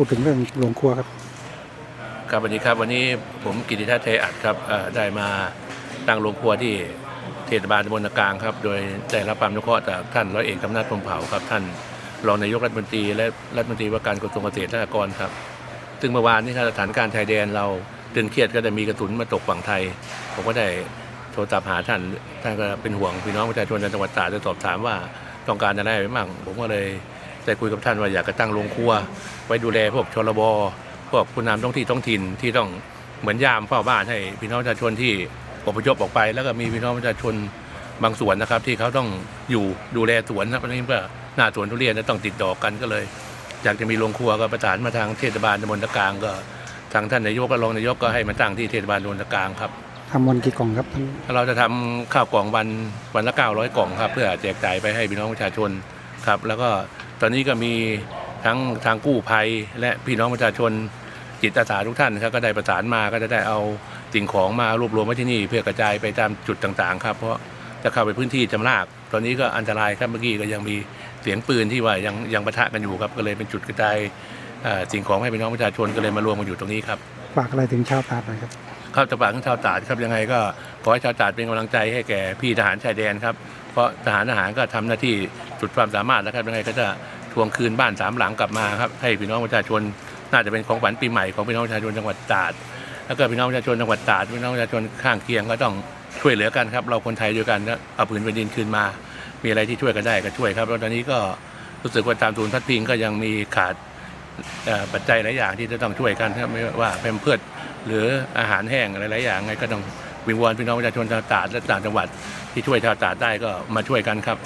พูดถึงเรื่องโรงครัวครับ ครับวันนี้ครับวันนี้ผมกิติทัศน์เทอัดครับเอ่อได้มาตั้งโรงครัวที่เทศบาลตำบลนากลางครับ โดยได้รับความอนุเคราะห์จากท่านร้อยเอกกำนัดพรหมเผ่าครับ ท่านรองนายกรัฐมนตรีและรัฐมนตรีว่าการกระทรวงเกษตรและสหกรณ์ครับ ซึ่งเมื่อวานนี้ครับสถานการณ์ชายแดนเราตึงเครียดก็ได้มีกระสุนมาตกฝั่งไทย ผมก็ได้โทรศัพท์หาท่านท่านก็เป็นห่วงพี่น้องประชาชนในจังหวัดตราดจะสอบถามว่าต้องการอะไรไปบ้างผมก็เลย ได้คุยกับท่านว่าอยากจะตั้งโรงครัว ไว้ดูแลพวกชลบพวกผู้นำท้องที่ท้องถิ่นที่ต้องเหมือนยามเฝ้าบ้านให้พี่น้องประชาชนที่อพยพออกไป แล้วก็มีพี่น้องประชาชนบางส่วนนะครับ ที่เขาต้องอยู่ดูแลสวนนะเพราะฉะนี้ก็หน้าสวนทุเรียนนะต้องติดต่อกันก็เลย อยากจะมีโรงครัวก็ประสานมาทางเทศบาลตำบลตะกลางก็ทางท่านนายกกับรองนายกก็ให้มาตั้งที่เทศบาลตำบลตะกลางครับทำวันกี่กล่องครับทั้งเราจะทำข้าวกล่องวันวันละ900กล่องครับ เพื่อแจกจ่ายไปให้พี่น้องประชาชนครับ แล้วก็ ตอนนี้ก็มีทั้งทางกู้ภัย และพี่น้องประชาชนจิตอาสาทุกท่านครับก็ได้ประสานมาก็จะได้เอาสิ่งของมารวบรวมไว้ที่นี่ เพื่อกระจายไปตามจุดต่างๆ ครับเพราะจะเข้าไปพื้นที่จำลาก ตอนนี้ก็อันตรายครับเมื่อกี้ก็ยังมีเสียงปืนที่ว่ายังยังปะทะกันอยู่ครับก็เลยเป็นจุดกระจายเอ่อสิ่งของให้พี่น้องประชาชนก็เลยมารวมกันอยู่ตรงนี้ครับ ฝากอะไรถึงชาวตราดหน่อยครับ ครับจะฝากถึงชาวตราดครับยังไงก็ขอให้ชาวตราดเป็นกำลังใจให้แก่พี่ทหารชายแดนครับ เพราะทหารทหารก็ทำหน้าที่ สุดความสามารถนะครับยังไงก็จะทวงคืนบ้านสามหลังกลับมาครับให้พี่น้องประชาชนน่าจะเป็นของขวัญปีใหม่ของพี่น้องประชาชนจังหวัดตราดแล้วก็พี่น้องประชาชนจังหวัดตราดพี่น้องประชาชนข้างเคียงก็ต้องช่วยเหลือกันครับ เราคนไทยด้วยกันแล้วเอาผืนแผ่นดินคืนมา มีอะไรที่ช่วยกันได้ก็ช่วยครับแล้วตอนนี้ก็รู้สึกว่าตามศูนย์พัดพิงก็ยังมีขาดปัจจัยหลายอย่างที่จะต้องช่วยกันครับไม่ว่าเป็นเพื่อหรืออาหารแห้งหลายๆอย่างไงก็ต้องวิงวอนพี่น้องประชาชนชาวตราดและต่างจังหวัดที่ช่วยชาวตราดได้ก็มาช่วยกันครับ